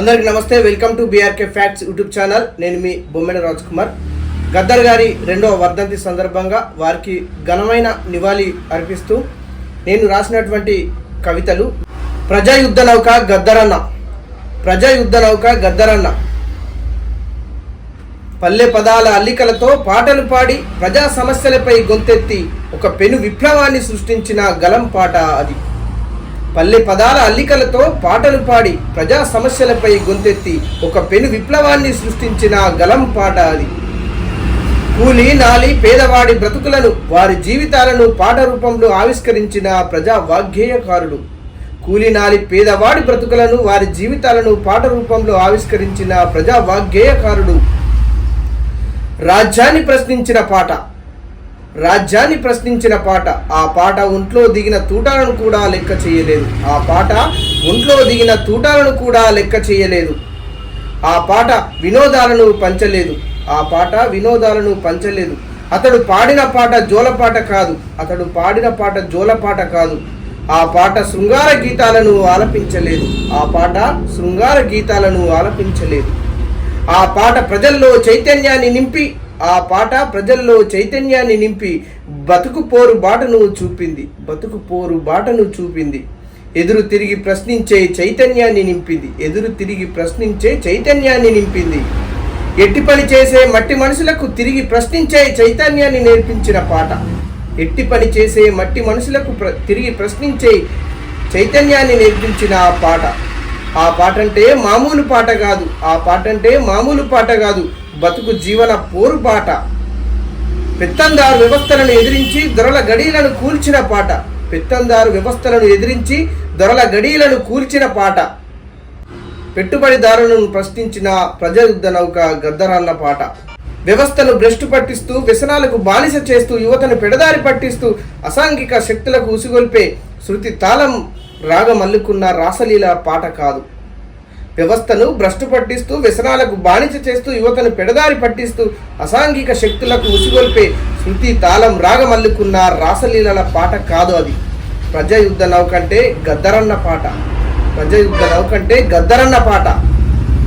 అందరికి నమస్తే. Welcome to BRK facts YouTube channel నేను మీ బొమ్మెడ రాజ్ కుమార్ గద్దర్ గారి రెండవ వర్ధంతి సందర్భంగా వారికి ఘనమైన నివాళి అర్పిస్తూ నేను రాసినటువంటి కవితలు ప్రజాయుద్ధ నౌక గద్దరన్న ప్రజాయుద్ధ నౌక గద్దరన్న పల్లె పదాల అల్లికలతో పాటలు పాడి ప్రజా సమస్యలపై గొంతెత్తి ఒక పెను విప్లవాన్ని సృష్టించిన గలం పాట అది. పల్లె పదాల అల్లికలతో పాటలు పాడి ప్రజా సమస్యలపై గొంతెత్తి ఒక పెను విప్లవాన్ని సృష్టించిన గలం పాట అది. కూలి నాలి పేదవాడి బ్రతుకులను వారి జీవితాలను పాట రూపంలో ఆవిష్కరించిన ప్రజా వాగ్గేయకారుడు. కూలి నాలి పేదవాడి బ్రతుకులను వారి జీవితాలను పాట రూపంలో ఆవిష్కరించిన ప్రజా వాగ్గేయకారుడు. రాజ్యాన్ని ప్రశ్నించిన పాట. రాజ్యాన్ని ప్రశ్నించిన పాట. ఆ పాట ఒంట్లో దిగిన తూటాలను కూడా లెక్క చేయలేదు. ఆ పాట ఒంట్లో దిగిన తూటాలను కూడా లెక్క చేయలేదు. ఆ పాట వినోదాలను పంచలేదు. ఆ పాట వినోదాలను పంచలేదు. అతడు పాడిన పాట జోలపాట కాదు. అతడు పాడిన పాట జోలపాట కాదు. ఆ పాట శృంగార గీతాలను ఆలపించలేదు. ఆ పాట శృంగార గీతాలను ఆలపించలేదు. ఆ పాట ప్రజల్లో చైతన్యాన్ని నింపి ఆ పాట ప్రజల్లో చైతన్యాన్ని నింపి బతుకు పోరు బాటను చూపింది. బతుకు పోరు బాటను చూపింది. ఎదురు తిరిగి ప్రశ్నించే చైతన్యాన్ని నింపింది. ఎదురు తిరిగి ప్రశ్నించే చైతన్యాన్ని నింపింది. ఎట్టి పని చేసే మట్టి మనుషులకు తిరిగి ప్రశ్నించే చైతన్యాన్ని నేర్పించిన పాట. ఎట్టి పని చేసే మట్టి మనుషులకు ప్ర- తిరిగి ప్రశ్నించే చైతన్యాన్ని నేర్పించిన ఆ పాట. ఆ పాట అంటే మామూలు పాట కాదు. ఆ పాట అంటే మామూలు పాట కాదు. బతుకు జీవన పోరు పాట పెత్తందారు వ్యవస్థలను ఎదిరించి దొరల గడీలను కూల్చిన పాట. పెత్తందారు వ్యవస్థలను ఎదిరించి దొరల గడీలను కూల్చిన పాట. పెట్టుబడిదారులను ప్రశ్నించిన ప్రజాయుద్ధ నౌక గద్దరాన్న పాట. వ్యవస్థను భ్రష్టు పట్టిస్తూ వ్యసనాలకు బానిస చేస్తూ యువతను పెడదారి పట్టిస్తూ అసాంఘిక శక్తులకు ఉసిగొల్పే శృతి తాళం రాగమల్లుకున్న రాసలీల పాట కాదు. వ్యవస్థను భ్రష్టు పట్టిస్తూ వ్యసనాలకు బానిస చేస్తూ యువతను పెడదారి పట్టిస్తూ అసాంఘిక శక్తులకు ఉసిగొల్పే శృతి తాళం రాగమల్లుకున్న రాసలీలల పాట కాదు అది. ప్రజాయుద్ధ నౌకంటే గద్దరన్న పాట. ప్రజాయుద్ధ నౌకంటే గద్దరన్న పాట.